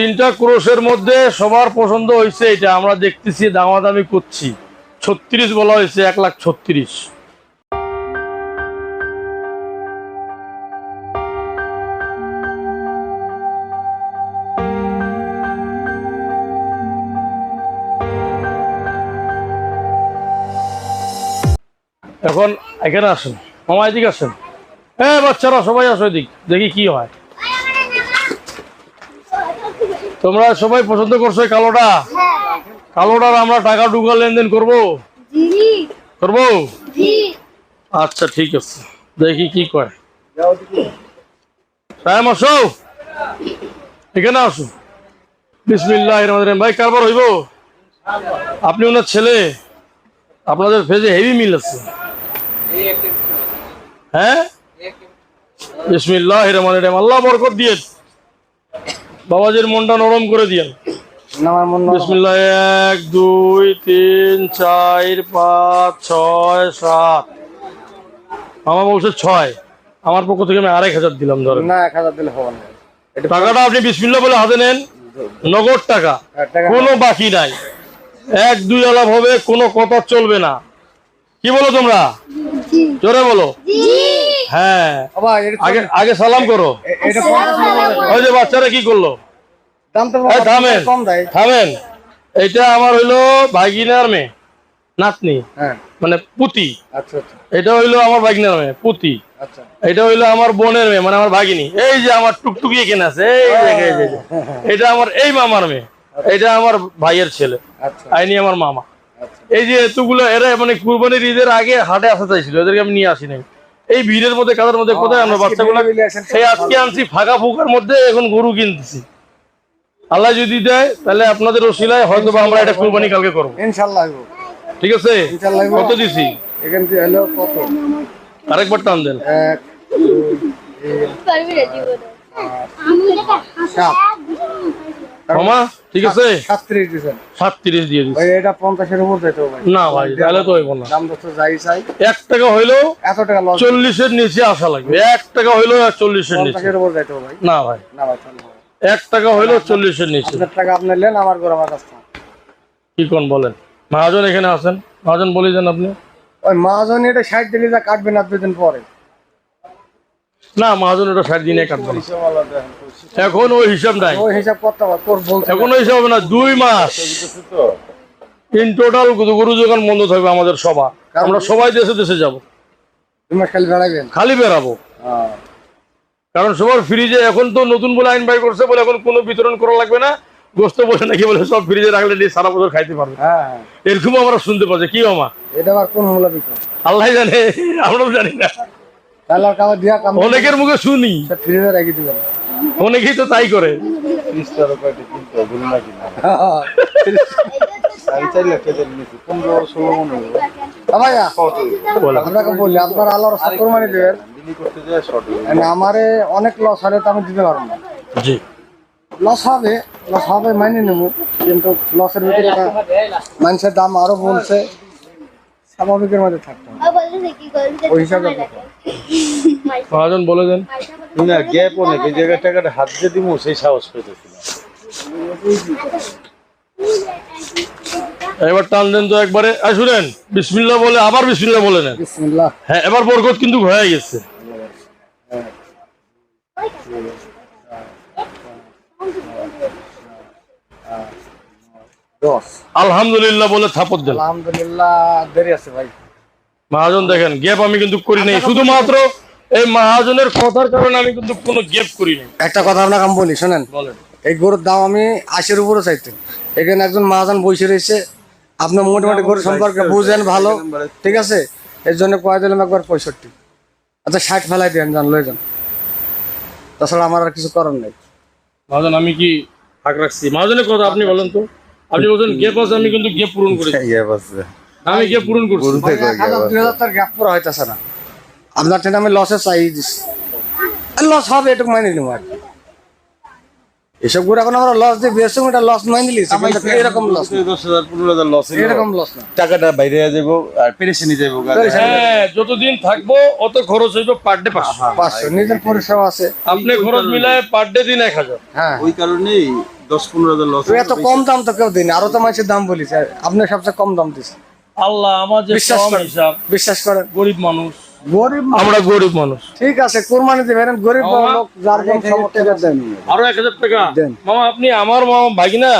তিনটা ক্রোশের মধ্যে সবার পছন্দ হয়েছে এটা, আমরা দেখতেছি, দামাদামি করছি। ছত্রিশ বলা হয়েছে, এক লাখ ছত্রিশ। এখন এখানে আসেন। আমার এদিকে আসেন। হ্যাঁ বাচ্চারা, সবাই আসো এদিক। দেখি কি হয়। তোমরা সবাই পছন্দ করছ কালোটা? কালোটার আমরা টাকা ঢুকা লেনদেন করব? করব? আচ্ছা ঠিক আছে। দেখি কি সাহেব, আসো। এখানে আসো। বিসমিল্লাহ। ভাই, কারবার হইব? আপনি ওনার ছেলে। আপনাদের ফেজে হেভি মিল আছে। হ্যাঁ? বিসমিল্লাহ রহমান রহিম। আল্লাহ বরকত দিয়ে বাবাজির মনটা নরম করে দিয়ে আমার মন বিসমিল্লাহ এক দুই তিন চার পাঁচ ছয় সাত। আমার বলছে ছয়। আমার পক্ষ থেকে আমি আরেক হাজার দিলাম ধরেন। না এক হাজার দিলে হবে না। টাকাটা আপনি বিসমিল্লাহ বলে হাতে নেন। নগদ টাকা। এক টাকা কোনো বাকি নাই। এক দুই আলাপ হবে কোনো কথা চলবে না। কি বলো তোমরা? জোরে বলো। হ্যাঁ। এটা আগে আগে সালাম করো। ওই যে বাচ্চারা কি করল? থামেন। থামেন। এটা আমার হইল ভাগিনার মেয়ে নাতনি। হ্যাঁ। মানে পুতি। আচ্ছা আচ্ছা। এটা হইল আমার ভাগিনার মেয়ে পুতি। আচ্ছা। এটা হইল আমার বোনের মেয়ে মানে আমার ভাগিনী। এই যে আমার টুকটুকি এখানে আছে এই। এটা আমার এই মামার মেয়ে। এটা আমার ভাইয়ের ছেলে। আচ্ছা। আইনি আমার মামা। এই যে এতগুলো এরা মানে কুরবানির ঈদের আগে হাটে আসা চাইছিল এদেরকে আমি নিয়ে আসি নাই। এই ভিড়ের মধ্যে কাদের মধ্যে কোথায় আমরা বাচ্চাগুলো? সেই আজকে আনছি ফাঁকা ফুকার মধ্যে এখন গরু কিনতেছি। আল্লাহ যদি দেয় তাহলে আপনাদের ওসিলায় হয়তো বা আমরা এটা কুরবানি কালকে করব। ইনশাল্লাহ। ঠিক আছে? কত দিছি? এখান থেকে হলো কত? আরেকবার টান দেন। এক দুই সাত। মামা ঠিক আছে? সাতত্রিশ দিচ্ছেন সাতত্রিশ দিয়ে দিচ্ছি। ওই এটা পঞ্চাশের উপর যেতে হবে। না ভাই তাহলে তো হইব না। দাম দশ যাই চাই। এক টাকা হইলেও এত টাকা লস। চল্লিশের নিচে আসা লাগবে। এক টাকা হইলেও চল্লিশের নিচে। পঞ্চাশের উপর যেতে হবে ভাই। না ভাই। না ভাই ভাই। এক টাকা হইলেও চল্লিশের নিচে। আপনার টাকা আপনি নেন আমার ঘর আমার কাছ কি কোন বলেন? মহাজন এখানে আছেন? মহাজন বলি দেন আপনি। ওই মাজন এটা ষাট দিলে যা কাটবেন আর দুদিন পরে। না মহাজন ষাট দিনে কাটবে না এখন ওই হিসাব নাই। ওই হিসাব এখন ওই হিসাব না দুই মাস। ইন টোটাল গরু যোগান বন্ধ থাকবে আমাদের সভা। আমরা সবাই দেশে দেশে যাব। খালি বেড়াবেন। খালি বেরাবো হ্যাঁ। কারণ সবার ফ্রিজে এখন তো নতুন বলে আইন বাই করছে বলে এখন কোনো বিতরণ করা লাগবে না। গোস্ত বসে নাকি বলে সব ফ্রিজে রাখলে নিয়ে সারা বছর খাইতে পারবে। হ্যাঁ। এরকম আমরা শুনতে পাচ্ছি। কি মামা এটা আবার কোন আল্লাহ জানে আমরাও জানি না। দিয়া কাম অনেকের মুখে শুনি। ফ্রিজে রেখে দিবেন অনেকেই তো তাই করে। আপনাকে বললি আপনার আল্লাহর শুকর মানে মানে আমারে অনেক লস হলে তো আমি দিতে পারব না। জি। লস হবে লস হবে মাইনে নেব কিন্তু লসের ভিতরে মানুষের দাম আরও বলছে। স্বাভাবিকের মধ্যে থাকতে হবে। ওই হিসাবে মহাজন বলে দেন। না গ্যাপ অনেক। এই জায়গায় টাকাটা হাত দিয়ে দিব সেই সাহস পেতেছি না। এবার টান দেন তো একবারে। শুনেন বিসমিল্লাহ বলে আবার বিসমিল্লাহ বলে নেন। বিসমিল্লাহ। হ্যাঁ এবার বরকত কিন্তু হয়ে গেছে। আলহামদুলিল্লাহ বলে থাপত দেন আলহামদুলিল্লাহ দেরি আছে ভাই। মহাজন দেখেন গ্যাপ আমি কিন্তু করি নাই। শুধুমাত্র এই মহাজনের কথার কারণে আমি কিন্তু কোনো গ্যাপ করি নাই। একটা কথা আপনাকে আমি বলি শোনেন। বলেন। এই গরুর দাম আমি আশির উপরে চাইতেন এখানে একজন মহাজন বসে রয়েছে। আপনি মোটামুটি গরু সম্পর্কে বুঝেন ভালো ঠিক আছে? এর জন্য কয়ে দিলাম একবার পঁয়ষট্টি। আচ্ছা ষাট ফেলাই দেন যান লয়ে যান। তাছাড়া আমার আর কিছু করার নেই। মহাজন আমি কি ফাঁক রাখছি? মহাজনের কথা আপনি বলেন তো। আপনি বলছেন গ্যাপ আছে আমি কিন্তু গ্যাপ পূরণ করেছি। আমি গ্যাপ পূরণ করছি। এক হাজার দুই হাজার তার গ্যাপ পরে হইতেছে না। আপনার ট্রেনে আমি লসে চাই লস হবে এটুকু মাইনে নিব আর। এসবগুলো এখন আমরা লস দিয়ে বেসুম এটা লস মাইনে কিন্তু এরকম লস দশ হাজার পনেরো হাজার লস এরকম লস না। টাকাটা বাইরে যাব আর পেরেশানি যাব হ্যাঁ যতদিন থাকব অত খরচ হইবে পার ডে পাঁচশো। পাঁচশো নিজের পরিষেবা আছে। আপনি খরচ মিলায় পার ডে দিন এক হাজার। হ্যাঁ। ওই কারণেই দশ পনেরো হাজার লস এত কম দাম তো কেউ দিন আরও তো মানুষের দাম বলিস আপনি সবচেয়ে কম দাম দিচ্ছেন আল্লাহ আমার যে বিশ্বাস কম করেন। হিসাব। বিশ্বাস করেন। গরিব মানুষ। গরিব আমরা গরিব মানুষ। ঠিক আছে কোরবানি দিবেন গরিব মামা, লোক যার যেমন সামর্থ্য দেন। আরও এক হাজার টাকা। দেন। মামা আপনি আমার মামা ভাগিনা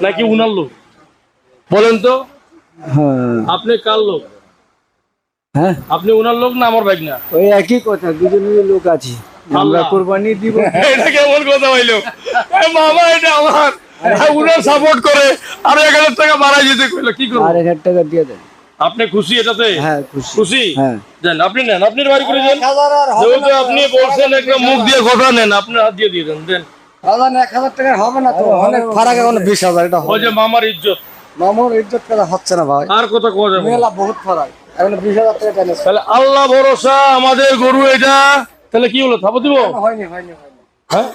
নাকি উনার লোক? বলেন তো। হ্যাঁ। আপনি কার লোক? হ্যাঁ। আপনি উনার লোক না আমার ভাগিনা? ওই একই কথা দুজনের লোক আছে। আমরা আল্লাহ। কোরবানি দিব। এটা কেমন কথা হইল? এ মামা এটা আমার। হ্যাঁ, উনার সাপোর্ট করে আরও এক হাজার টাকা বাড়াই কইলো কি করব? আর এক হাজার টাকা দিয়ে দেন। আপনি খুশি এটাতে? হ্যাঁ খুশি। খুশি? হ্যাঁ। দেন আপনি নেন আপনি বাড়ি করে দেন। যেহেতু আপনি বলছেন একটা মুখ দিয়ে কথা নেন আপনার হাত দিয়ে দিয়ে দেন দেন। এক হাজার টাকার হবে না তো। অনেক ফারাক এখন বিশ হাজার এটা ওই যে মামার ইজ্জত। মামুর ইজ্জত করা হচ্ছে না ভাই? আর কথা কোয়া যাবে না। মেলা বহুত ফারাক। এখন বিশ হাজার টাকা তাহলে আল্লাহ ভরসা আমাদের গরু এটা তাহলে কি হলো? থাপো দিব? হয়নি হয়নি হ্যাঁ?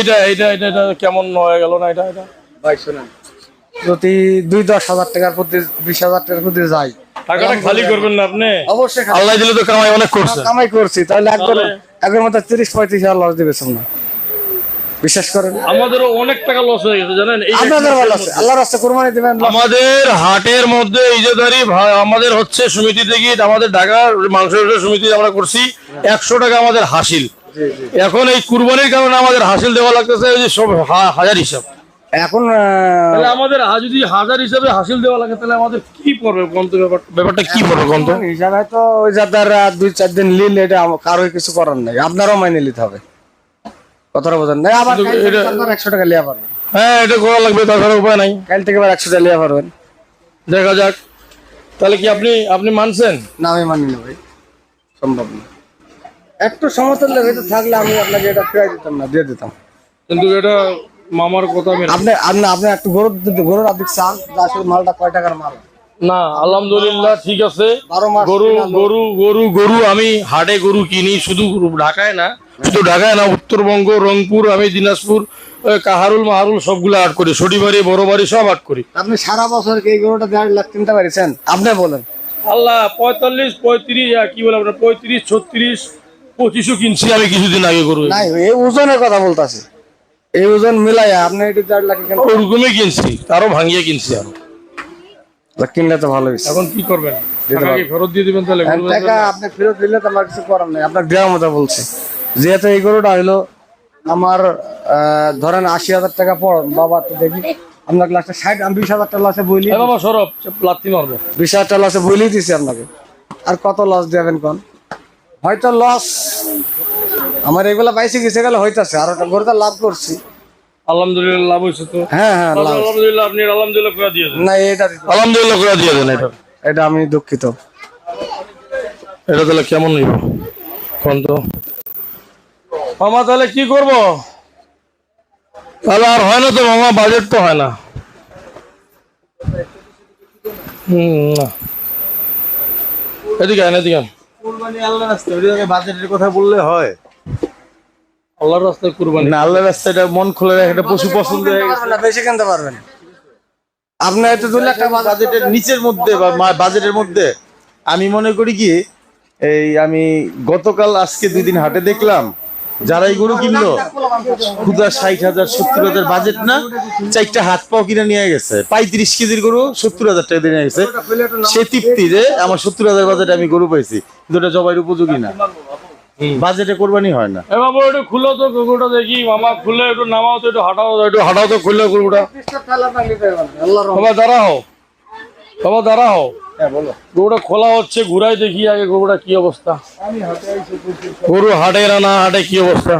এটা এটা এটা এটা কেমন হয়ে গেল না এটা এটা? ভাই শোনেন প্রতি দুই দশ হাজার টাকার প্রতি বিশ হাজার টাকার প্রতি যাই টাকাটা খালি করবেন না আপনি? অবশ্যই আল্লাহ দিলে তো কামাই অনেক করছে। কামাই করছি তাহলে একবার? একবার মতো তিরিশ পঁয়ত্রিশ হাজার লস দিবে না বিশ্বাস করেন? আমাদেরও অনেক টাকা লস হয়ে গেছে জানেন? আপনাদের ভালো আছে আল্লাহ রাস্তা কোরবানি দিবেন আমাদের হাটের মধ্যে ইজাদারি আমাদের হচ্ছে সমিতি থেকে আমাদের ঢাকার মাংস সমিতি আমরা করছি একশো টাকা আমাদের হাসিল। এখন এই কুরবানির কারণে আমাদের হাসিল দেওয়া লাগতেছে ওই যে সব হাজার হিসাব। এখন আমাদের যদি হাজার হিসাবে হাসিল দেওয়া লাগে তাহলে আমাদের কি পড়বে গন্ত ব্যাপার ব্যাপারটা কি পড়বে গন্ত হিসাবে তো ওই যাদের দুই চার দিন লিল এটা কারোই কিছু করার নাই। আপনারও মাইনে নিতে হবে। কথাটা বোঝেন না। আবার কিন্তু এটা- একশো টাকা লিয়া পারবেন হ্যাঁ এটা করা লাগবে তাছাড়া উপায় নাই। কাল থেকে আবার একশো টাকা লিয়া পারবেন দেখা যাক। তাহলে কি আপনি আপনি মানছেন? না আমি মানি না ভাই। সম্ভব না। একটু সমতল ভেতর থাকলে আমি আপনাকে এটা ফিরাই দিতাম না দিয়ে দিতাম। কিন্তু এটা মামার কথা আপনি আপনি আপনি একটু গরুর গরুর আপনি চান যে আসলে মালটা কয় টাকার মাল? না আলহামদুলিল্লাহ ঠিক আছে। গরু গরু গরু গরু আমি হাটে গরু কিনি শুধু ঢাকায় না শুধু ঢাকায় না উত্তরবঙ্গ রংপুর আমি দিনাজপুর কাহারুল মাহারুল সবগুলো আট করি। সটিবাড়ি বড় বাড়ি সব আট করি। আপনি সারা বছর এই গরুটা দেড় লাখ কিনতে পারছেন আপনি বলেন। আল্লাহ পঁয়তাল্লিশ পঁয়ত্রিশ কি বলে আপনার পঁয়ত্রিশ ছত্রিশ পঁচিশও কিনছি। আমি কিছুদিন আগে গরু নাই এই ওজনের কথা বলতাছি। এই ওজন মিলাই আপনি এটি দেড় লাখ কিনতে ওরকমই কিনছি তারও ভাঙিয়ে কিনছি আরও। কিনলে তো ভালো হয়েছে এখন কি করবেন? ফেরত দিয়ে দিবেন তাহলে? টাকা আপনি ফেরত দিলে তো আমার কিছু করার নাই। আপনার দেওয়ার মতো বলছি। যেহেতু এই গরুটা হইল আমার আহ, ধরেন আশি হাজার টাকা পর বাবা তো দেখি আপনার লাস্টে ষাট আমি বিশ হাজার টাকা লাসে বইলি। বাবা সরব লাত্তি মারবো। বিশ হাজার টাকা লাসে বইলেই দিছি আপনাকে। আর কত লস দেবেন কোন? হয়তো লস আমার এগুলা বাইসে গেছে গেলে হইতাছে আর ওটা গরুটা লাভ করছি। আলহামদুলিল্লাহ লাভ হয়েছে তো। হ্যাঁ হ্যাঁ আলহামদুলিল্লাহ আপনি আলহামদুলিল্লাহ করে দিয়ে দেন। না এটা আলহামদুলিল্লাহ করে দিয়ে দেন এটা। এটা আমি দুঃখিত। এটা তাহলে কেমন নিব? কোন তো? মামা তাহলে কি করব? তাহলে আর হয় না তো মামা বাজেট তো হয় না। হুম না। এদিকে আন এদিকে আন কুরবানি আল্লাহ রাস্তা ওই বাজেটের কথা বললে হয়। আল্লাহর রাস্তায় কুরবানি? না রাস্তাটা মন খুলে রাখে একটা পশু পছন্দ হয়ে গেছে না, বেশি কিনতে পারবেন আপনি হয়তো দু লাখ টাকা বাজার বাজেটের নিচের মধ্যে বা বাজেটের মধ্যে। আমি মনে করি কি এই আমি গতকাল আজকে দুই দিন হাটে দেখলাম যারা এই গরু কিনলো ক্ষুদা ষাট হাজার সত্তর হাজার বাজেট না চারটা হাত পাও কিনে নিয়ে গেছে। পঁয়ত্রিশ কেজির গরু সত্তর হাজার টাকা দিয়ে নিয়ে গেছে। সে তৃপ্তি যে আমার সত্তর হাজার বাজেটে আমি গরু পাইছি। কিন্তু ওটা জবাইয়ের উপযোগী না। বাজেটে কোরবানি হয় না। বাবু একটু খুলো তো গরুটা দেখি। মামা খুলে একটু নামাও তো একটু হাঁটাও তো একটু হাঁটাও তো খুললে গরুটা। বাবা দাঁড়াও। বাবা দাঁড়াও। বলো গরুটা খোলা হচ্ছে ঘুরাই দেখি আগে গরুটা কি অবস্থা। গরু হাটে না না হাটে কি অবস্থা।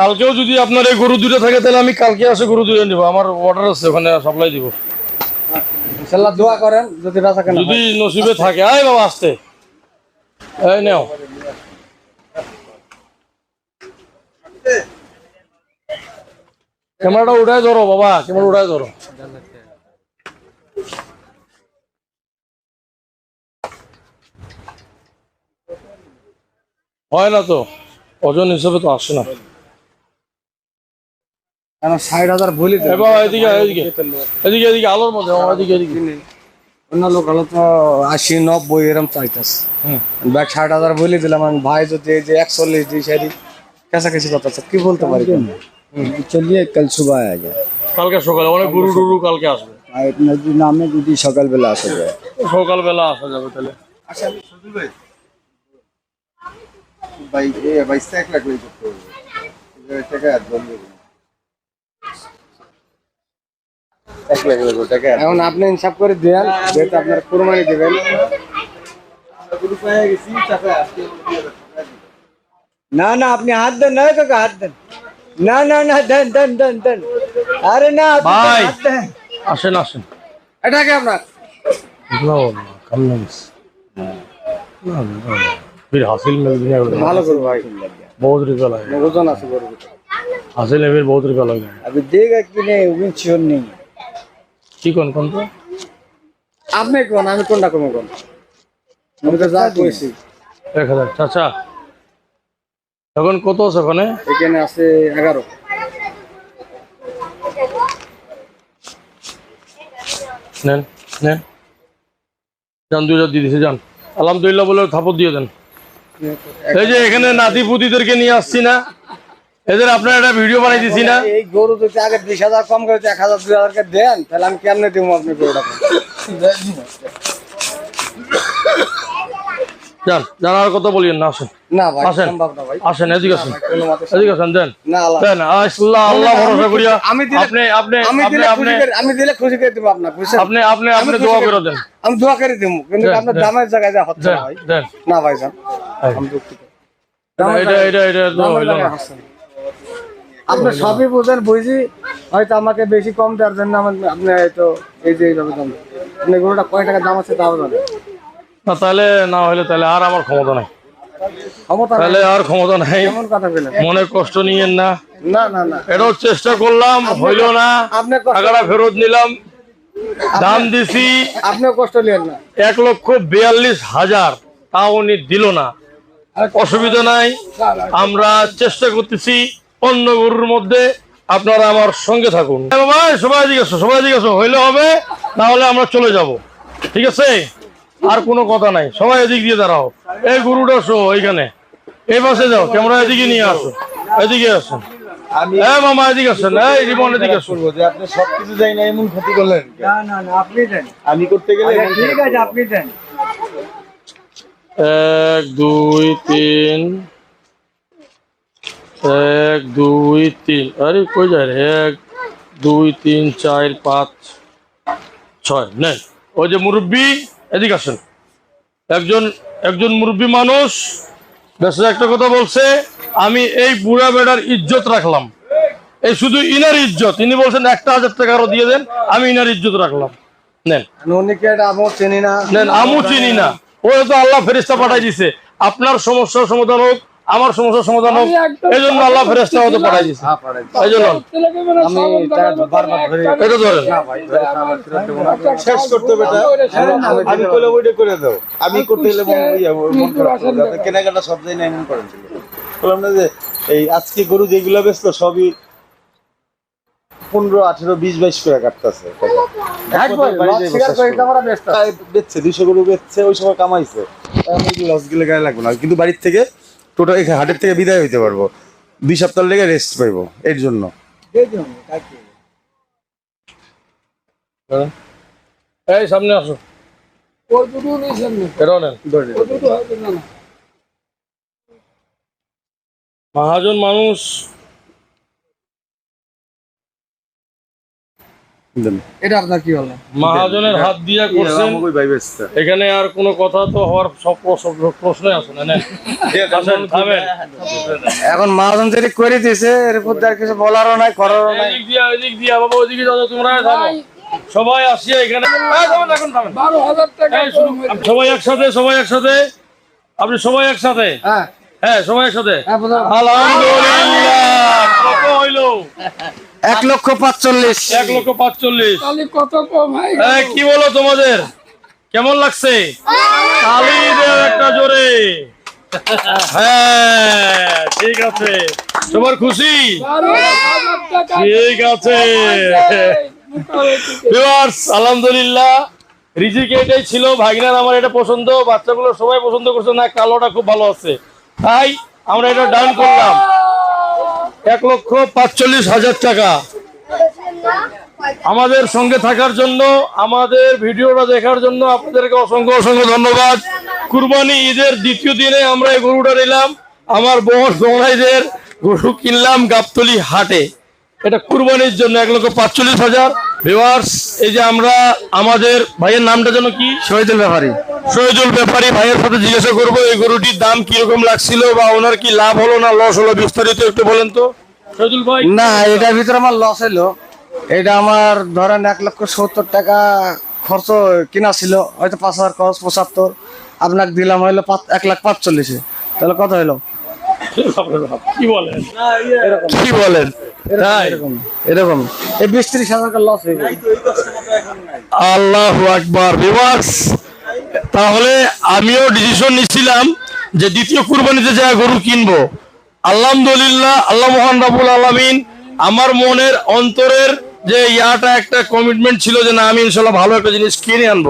কালকেও যদি আপনার এই গরু দুটো থাকে তাহলে আমি কালকে আসে গরু দুটো নিবো। আমার অর্ডার আছে ওখানে সাপ্লাই দিব। ইনশাল্লাহ দোয়া করেন যদি রাজা কেন যদি নসিবে থাকে। আয় বাবা আসতে। এই নেও। ক্যামেরাটা উঠায় ধরো বাবা ক্যামেরা উঠায় ধরো। হয় না তো ওজন হিসেবে তো আসে না। ষাট হাজার। বাবা এদিকে এদিকে এদিকে এদিকে আলোর মধ্যে এদিকে এদিকে। অন্য লোক হলো তো আশি নব্বই এরকম চাইতেছে। ব্যাগ ষাট হাজার বলে দিলাম আমি ভাই যদি যে একচল্লিশ দিই সারি কাছাকাছি কথা কি বলতে পারি? চলিয়ে কাল সুবাহ আ যায় কালকে সকালে অনেক গরু টুরু কালকে আসবে আর নদীর নামে যদি সকালবেলা আসা যায় সকালবেলা আসা যাবে তাহলে এখন আপনি হিসাব করে দেন। যেহেতু আপনার কোরবানি দেবেন। না না আপনি হাত দেন না কাকা হাত দেন। না না না দেন দেন দেন দেন আরে না আপনি ভাই। হাত দেন আসেন আসেন এটা কি আপনার फिर हासिल मिल गया ভালো করবো ভাই बहुत रुपया लगेगा ওজন আছে গরুর ভিতরে। हासिल में फिर बहुत रुपया लग जाएगा अभी देगा कि नहीं वो श्योर नहीं है কি কোন কোন তো আপনি কোন আমি কোনটা কমে কোন আমি তো যা কইছি এক হাজার চাচা এখন কত আছে ওখানে? এখানে আছে এগারো। নেন নেন। যান দুই হাজার দিয়ে দিছে যান। আলহামদুলিল্লাহ বলে থাপড় দিয়ে দেন। এই যে এখানে নাতি পুতিদেরকে নিয়ে আসছি না। এদের আপনার একটা ভিডিও বানাই দিছি না। এই গরু যদি আগে বিশ হাজার কম করে এক হাজার দুই হাজার দেন তাহলে আমি কেমনে দিব আপনি গরুটা যান যান আর কথা বলিয়েন না আসেন। না ভাই আসেন। সম্ভব না ভাই। আসেন এদিকে আসেন এদিকে আসেন দেন। দেন আল্লাহ আল্লাহ ভরসা করিয়া আমি দিলে- আপনি আপনি আপনি খুশি আমি দিলে খুশি করে দেবো আপনার আপনি আপনি আপনি খুশি দোয়া করে- করে দেন। আমি দোয়া করে দেবো কিন্তু আপনার দামের জায়গায় যা হচ্ছে না ভাই। না ভাই যান। এটা এটা এটা হইল না। জায়গায় হচ্ছে না। আপনি সবই বোঝেন বুঝি। হয়তো আমাকে বেশি কম দেওয়ার জন্য আমার আপনি হয়তো এই যে এইভাবে দাম আপনি গরুটা কয় টাকা দাম আছে তাও জানেন। না তাহলে না হইলে তাহলে আর আমার ক্ষমতা নাই। তাহলে আর ক্ষমতা নাই। মনে কষ্ট নিয়েন না। এটাও চেষ্টা করলাম হইল না। টাকাটা ফেরত নিলাম। দাম দিছি। আপনিও কষ্ট নিয়েন না। এক লক্ষ বিয়াল্লিশ হাজার তা উনি দিল না। অসুবিধা নাই। আমরা চেষ্টা করতেছি অন্য গরুর মধ্যে। আপনারা আমার সঙ্গে থাকুন। সবাই আসো সবাই আসো হইলে হবে না হলে আমরা চলে যাব। ঠিক আছে? আর কোনো কথা নাই। সবাই এদিক দিয়ে দাঁড়াও। এই গরুটা শো এইখানে। এই পাশে যাও ক্যামেরা এদিকে নিয়ে আসো। এদিকে আসুন। মামা এদিকে আসেন। এই রিমন এদিকে আসুন। যে আপনি সবকিছু যাই না এমন ক্ষতি করলেন না না না আপনি দেন। আমি করতে গেলে আচ্ছা, ঠিক আছে আপনি দেন। এক দুই তিন। এক দুই তিন। আরে কই যায় রে? এক দুই তিন চার পাঁচ ছয়। নেন। ওই যে মুরব্বী এদিকে আসেন। একজন একজন মুরব্বী মানুষ বেশ একটা কথা বলছে আমি এই বুড়া বেড়ার ইজ্জত রাখলাম। এই শুধু ইনার ইজ্জত। ইনি বলছেন একটা হাজার টাকা আরও দিয়ে দেন আমি ইনার ইজ্জত রাখলাম। নেন। আমি চিনি না? নেন আমু চিনি না। ও তো আল্লাহ ফেরিস্তা পাঠাই দিছে। আপনার সমস্যার সমাধান হোক আমার সমস্যার সমাধান হোক। এই জন্য আল্লাহ ফেরেস্তা হতে পাঠাই এই জন্য। আমি টাকা বারবার ধরে এটা ধরেন। শেষ করতে হবে আমি ওইটা করে দাও। আমি করতে গেলে ইয়া, মন কেনাকাটা সব না এমন করেন বললাম না যে এই আজকে গরু যেগুলো বেচতো সবই পনেরো আঠেরো বিশ বাইশ করে কাটতেছে। ব্যস্ত। বেচছে দুইশো গরু বেচছে ওই সময় কামাইছে। লস গেলে গায়ে লাগবে না। কিন্তু বাড়ির থেকে টোটাল এখানে হাটের থেকে বিদায় হইতে পারব। দুই সপ্তাহ লেগে রেস্ট পাইবো এর জন্য। দিন এই সামনে আসো। মহাজন দুটো এটা আপনার কি হলো মহাজনের হাত দিয়ে করছেন। এখানে আর কোনো কথা তো হওয়ার সব প্রশ্নই আসে না। এখন মহাজন যেটি করে দিয়েছে এর আর কিছু বলারও নাই করারও নাই। এদিক দিয়া এদিক দিয়া বাবা ওদিকে যাও তোমরা থামো। সবাই আসিয়া এখানে। থামেন। টাকা সবাই একসাথে সবাই একসাথে। আপনি সবাই একসাথে? হ্যাঁ। হ্যাঁ সবাই একসাথে। হ্যাঁ, আলহামদুলিল্লাহ। কত হইল? এক লক্ষ পাঁচচল্লিশ। এক লক্ষ পাঁচচল্লিশ। কত কম হয়? কি বলো তোমাদের? কেমন লাগছে? একটা জোরে। হ্যাঁ ঠিক আছে। সবার খুশি? ঠিক আছে। আলহামদুলিল্লাহ। রিজিক এটাই ছিল ভাগিনার আমার এটা পছন্দ বাচ্চাগুলো সবাই পছন্দ করছে না কালোটা খুব ভালো আছে। তাই আমরা এটা ডান করলাম। এক লক্ষ পাঁচচল্লিশ হাজার টাকা। আমাদের সঙ্গে থাকার জন্য, আমাদের ভিডিওটা দেখার জন্য আপনাদেরকে অসংখ্য অসংখ্য ধন্যবাদ। কুরবানি ঈদের দ্বিতীয় দিনে আমরা এই গরুটা নিলাম। আমার বস গৌরাইদের গরু কিনলাম গাবতলি হাটে। এটা কুরবানির জন্য এক লক্ষ পাঁচচল্লিশ হাজার। ভিওয়ার্স এই যে আমরা আমাদের ভাইয়ের নামটা যেন কি? শহীদুল ব্যাপারী। শহীদুল ব্যাপারী ভাইয়ের সাথে জিজ্ঞাসা করব এই গরুটির দাম কীরকম লাগছিল বা ওনার কি লাভ হলো না লস হলো বিস্তারিত একটু বলেন তো। শহীদুল ভাই। না এটার ভিতরে আমার লস হলো এটা আমার ধরেন এক লক্ষ সত্তর টাকা খরচ কিনা ছিল হয়তো পাঁচ হাজার খরচ পঁচাত্তর। আপনাকে দিলাম হইল এক লাখ পাঁচচল্লিশে। তাহলে কত হলো কি বলেন? কি বলেন? তাই? এরকম। এরকম। এই বিশ ত্রিশ হাজার লস হয়ে গেল। আল্লাহ আকবার তাহলে আমিও ডিসিশন নিছিলাম যে দ্বিতীয় কুরবানিতে যা গরু কিনবো। আলহামদুলিল্লাহ আল্লাহ মোহান রাবুল আলমিন আমার মনের অন্তরের যে ইয়াটা একটা কমিটমেন্ট ছিল যে না আমি ইনশাল্লাহ ভালো একটা জিনিস কিনে আনব।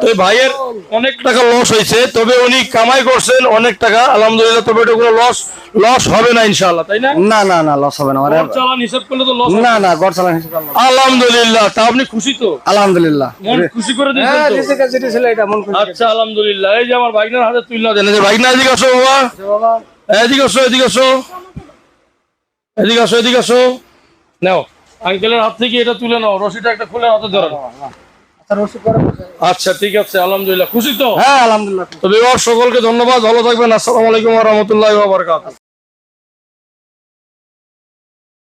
তো ভাইয়ের অনেক টাকা লস হয়েছে তবে উনি কামাই করছেন অনেক টাকা আলহামদুলিল্লাহ তবে এটা কোনো লস লস হবে না ইনশাল্লাহ তাই না? না না না লস হবে না আমার চালান হিসাব করলে তো লস না না গড় চালান হিসেবে। আলহামদুলিল্লাহ তা আপনি খুশি তো? আলহামদুলিল্লাহ। মন খুশি করে দিয়েছেন হ্যাঁ? রিসিকা যেটি ছিল এটা মন খুশি আচ্ছা আলহামদুলিল্লাহ এই যে আমার ভাইনার হাতে তুলনা দেন এই যে ভাইনা এদিকে আসো বাবা। বাবা। এদিকে আসো এদিকে আসো। এদিকে আসো এদিকে আসো। নাও। আঙ্কেলের হাত থেকে এটা তুলে নাও রশিটা একটা খুলে হাতে ধরো আচ্ছা রসিদ করে বসে। আচ্ছা ঠিক আছে আলহামদুলিল্লাহ। খুশি তো? হ্যাঁ আলহামদুলিল্লাহ তো সকলকে ধন্যবাদ ভালো থাকবেন আসসালামু আলাইকুম রহমতুল্লাহ বাবরকাত